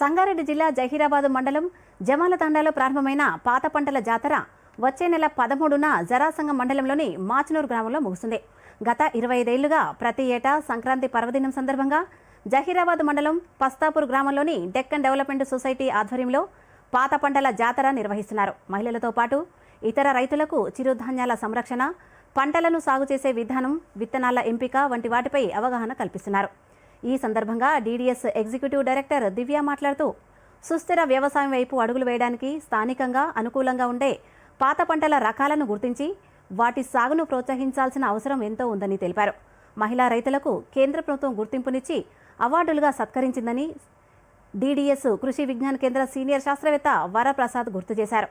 సంగారెడ్డి జిల్లా జహీరాబాద్ మండలం జమాలతండాలో ప్రారంభమైన పాత పంటల జాతర వచ్చే నెల పదమూడున జరాసంగం మండలంలోని మాచనూరు గ్రామంలో ముగుస్తుంది. గత ఇరవై ఐదేళ్ళుగా ప్రతి ఏటా సంక్రాంతి పర్వదినం సందర్భంగా జహీరాబాద్ మండలం పస్తాపూర్ గ్రామంలోని డెక్కన్ డెవలప్మెంట్ సొసైటీ ఆధ్వర్యంలో పాత పంటల జాతర నిర్వహిస్తున్నారు. మహిళలతో పాటు ఇతర రైతులకు చిరుధాన్యాల సంరక్షణ పంటలను సాగు చేసే విధానం విత్తనాల ఎంపిక వంటి వాటిపై అవగాహన కల్పిస్తున్నారు. ఈ సందర్భంగా డీడీఎస్ ఎగ్జిక్యూటివ్ డైరెక్టర్ దివ్య మాట్లాడుతూ సుస్థిర వ్యవసాయం వైపు అడుగులు వేయడానికి స్థానికంగా అనుకూలంగా ఉండే పాత పంటల రకాలను గుర్తించి వాటి సాగును ప్రోత్సహించాల్సిన అవసరం ఎంతో ఉందని తెలిపారు. మహిళా రైతులకు కేంద్ర ప్రభుత్వం గుర్తింపునిచ్చి అవార్డులుగా సత్కరించిందని డీడీఎస్ కృషి విజ్ఞాన కేంద్ర సీనియర్ శాస్త్రవేత్త వరప్రసాద్ గుర్తు చేశారు.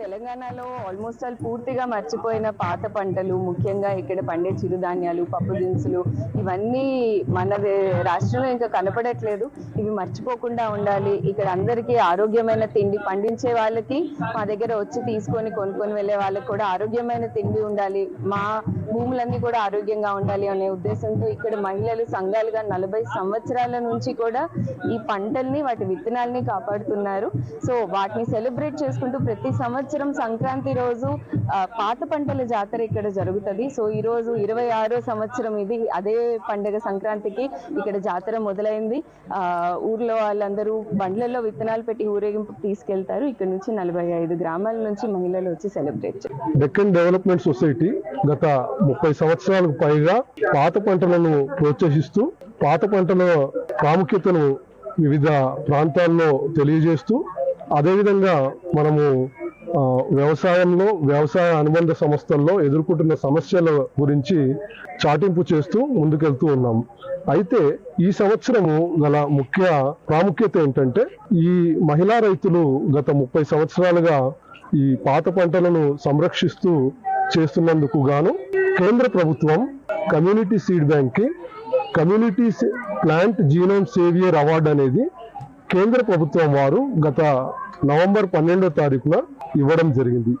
తెలంగాణలో ఆల్మోస్ట్ ఆల్ పూర్తిగా మర్చిపోయిన పాత పంటలు ముఖ్యంగా ఇక్కడ పండే చిరుధాన్యాలు పప్పు దినుసులు ఇవన్నీ మన రాష్ట్రంలో ఇంకా కనపడట్లేదు. ఇవి మర్చిపోకుండా ఉండాలి. ఇక్కడ అందరికీ ఆరోగ్యమైన తిండి పండించే వాళ్ళకి మా దగ్గర వచ్చి తీసుకొని కొనుక్కొని వెళ్ళే వాళ్ళకి కూడా ఆరోగ్యమైన తిండి ఉండాలి. మా భూములన్నీ కూడా ఆరోగ్యంగా ఉండాలి అనే ఉద్దేశంతో ఇక్కడ మహిళలు సంఘాలుగా నలభై సంవత్సరాల నుంచి కూడా ఈ పంటల్ని వాటి విత్తనాల్ని కాపాడుతున్నారు. సో వాటిని సెలబ్రేట్ చేసుకుంటూ ప్రతి సంవత్సరం సంవత్సరం సంక్రాంతి రోజు పాత పంటల జాతర ఇక్కడ జరుగుతుంది. సో ఈ రోజు ఇరవై ఆరో సంవత్సరం ఇది. అదే పండగ సంక్రాంతికి ఇక్కడ జాతర మొదలైంది. ఊర్లో వాళ్ళందరూ బండ్లలో విత్తనాలు పెట్టి ఊరేగింపు తీసుకెళ్తారు. ఇక్కడ నుంచి నలభై ఐదు గ్రామాల నుంచి మహిళలు వచ్చి సెలబ్రేట్ డెక్కన్ డెవలప్మెంట్ సొసైటీ గత ముప్పై సంవత్సరాలకు పైగా పాత పంటలను ప్రోత్సహిస్తూ పాత పంటల ప్రాముఖ్యతను వివిధ ప్రాంతాల్లో తెలియజేస్తూ అదేవిధంగా మనము వ్యవసాయంలో వ్యవసాయ అనుబంధ సంస్థల్లో ఎదుర్కొంటున్న సమస్యల గురించి చాటింపు చేస్తూ ముందుకెళ్తూ ఉన్నాం. అయితే ఈ సంవత్సరము గల ముఖ్య ప్రాముఖ్యత ఏంటంటే ఈ మహిళా రైతులు గత ముప్పై సంవత్సరాలుగా ఈ పాత పంటలను సంరక్షిస్తూ చేస్తున్నందుకు గాను కేంద్ర ప్రభుత్వం కమ్యూనిటీ సీడ్ బ్యాంక్కి community plant genome saviour award అనేది కేంద్ర ప్రభుత్వం వారు గత నవంబర్ పన్నెండో తారీఖున ఇవ్వడం జరిగింది.